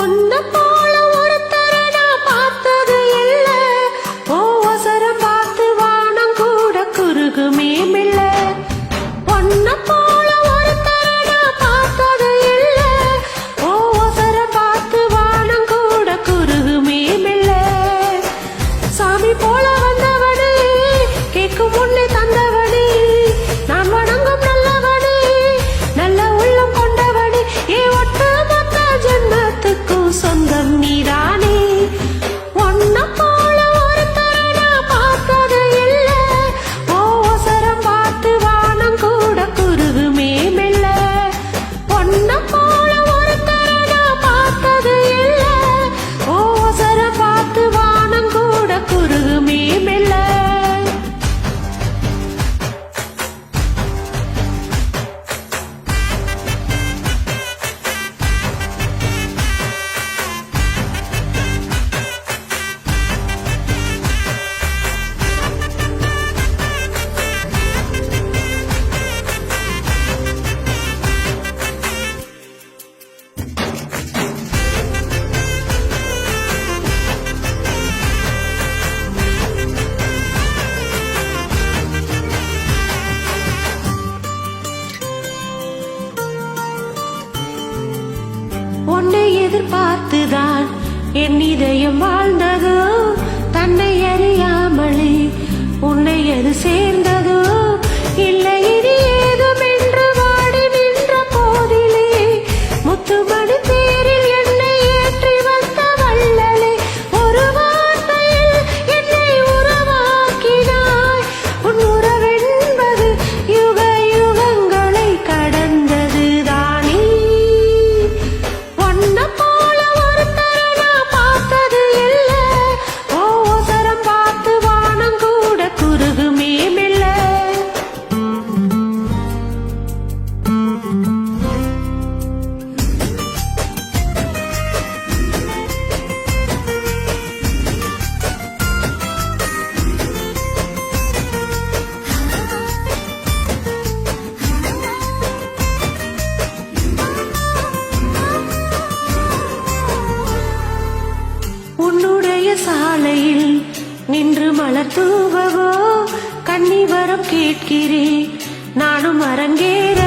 ஒன்ன பார்த்துதான் என் இதயம் வாழ்ந்ததோ தன்னை அறியாமலே உன்னை அது சேர்ந்த சாலையில் நின்று மலர் தூவவோ கண்ணி வரம் கேட்கிறேன் நானும் அரங்கேற